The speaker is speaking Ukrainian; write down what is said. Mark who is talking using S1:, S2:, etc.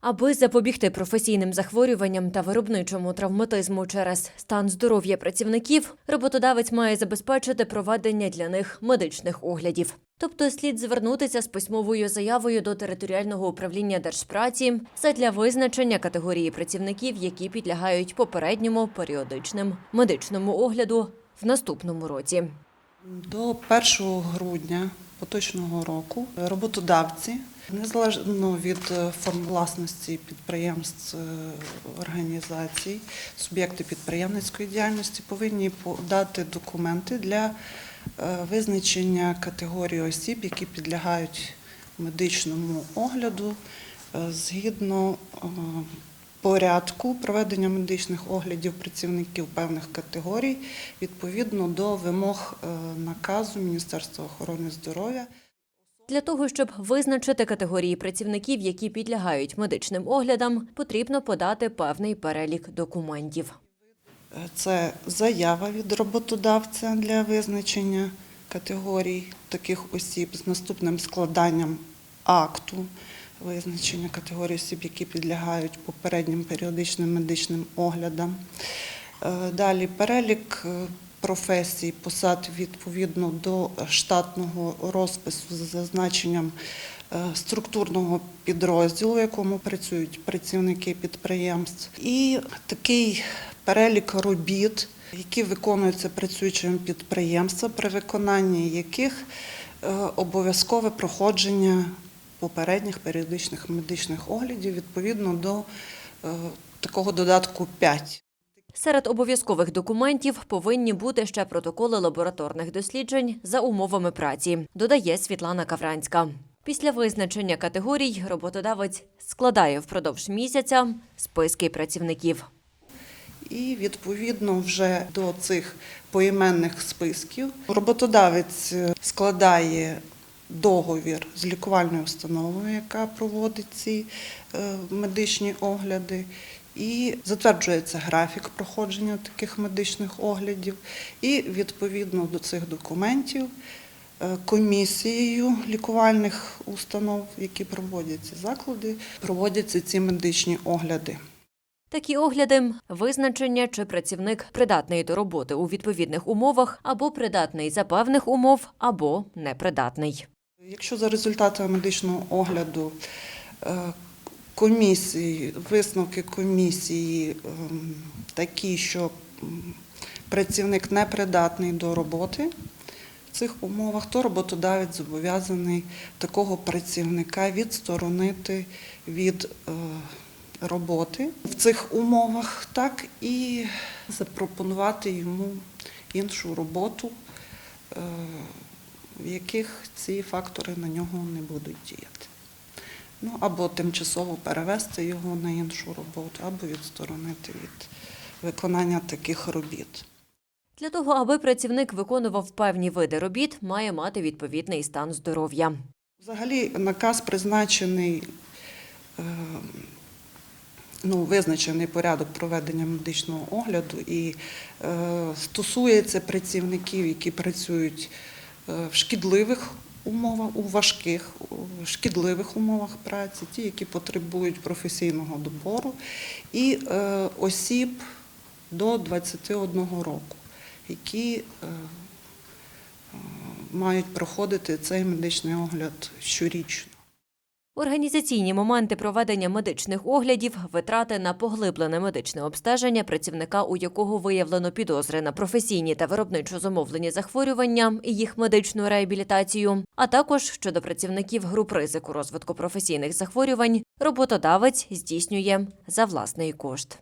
S1: Аби запобігти професійним захворюванням та виробничому травматизму через стан здоров'я працівників, роботодавець має забезпечити проведення для них медичних оглядів. Тобто слід звернутися з письмовою заявою до територіального управління держпраці задля визначення категорії працівників, які підлягають попередньому періодичним медичному огляду в наступному році.
S2: До 1 грудня поточного року. Роботодавці, незалежно від е, форм власності підприємств, е, організацій, суб'єкти підприємницької діяльності повинні подати документи для е, визначення категорії осіб, які підлягають медичному огляду згідно порядку проведення медичних оглядів працівників певних категорій відповідно до вимог е, наказу Міністерства охорони здоров'я.
S1: Для того, щоб визначити категорії працівників, які підлягають медичним оглядам, потрібно подати певний перелік документів.
S2: Е, Це заява від роботодавця для визначення категорій таких осіб з наступним складанням акту визначення категорій осіб, які підлягають попереднім періодичним медичним оглядам. Е, Далі перелік е, професій, посад відповідно до штатного розпису з зазначенням е, структурного підрозділу, в якому працюють працівники підприємств, і такий перелік робіт, які виконуються працюючим підприємством, при виконанні яких обов'язкове проходження попередніх періодичних медичних оглядів відповідно до е, такого додатку 5.
S1: Серед обов'язкових документів повинні бути ще протоколи лабораторних досліджень за умовами праці, додає Світлана Кавранська. Після визначення категорій роботодавець складає впродовж місяця списки працівників.
S2: І відповідно вже до цих поіменних списків роботодавець е, складає договір з лікувальною установою, яка проводить ці е, медичні огляди. І затверджується графік проходження таких медичних оглядів. І відповідно до цих документів е, комісією лікувальних установ, які проводять ці заклади, проводяться ці медичні огляди.
S1: Такі огляди визначення, чи працівник придатний до роботи у відповідних умовах, або придатний за певних умов, або непридатний.
S2: Якщо за результатами медичного огляду е, комісії, висновки комісії ем, такі, що працівник не придатний до роботи в цих умовах, то роботодавець зобов'язаний такого працівника відсторонити від е, роботи в цих умовах, так і запропонувати йому іншу роботу. В яких ці фактори на нього не будуть діяти. Ну, або тимчасово перевести його на іншу роботу, або відсторонити від виконання таких робіт.
S1: Для того, аби працівник виконував певні види робіт, має мати відповідний стан здоров'я.
S2: Взагалі, наказ призначений, е, ну, визначений порядок проведення медичного огляду і е, стосується працівників, які працюють в шкідливих умовах, у важких, у шкідливих умовах праці, ті, які потребують професійного добору, і е, осіб до 21 року, які е, е, мають проходити цей медичний огляд щорічно.
S1: Організаційні моменти проведення медичних оглядів, витрати на поглиблене медичне обстеження працівника, у якого виявлено підозри на професійні та виробничо зумовлені захворювання і їх медичну реабілітацію, а також щодо працівників груп ризику розвитку професійних захворювань, роботодавець здійснює за власний кошт.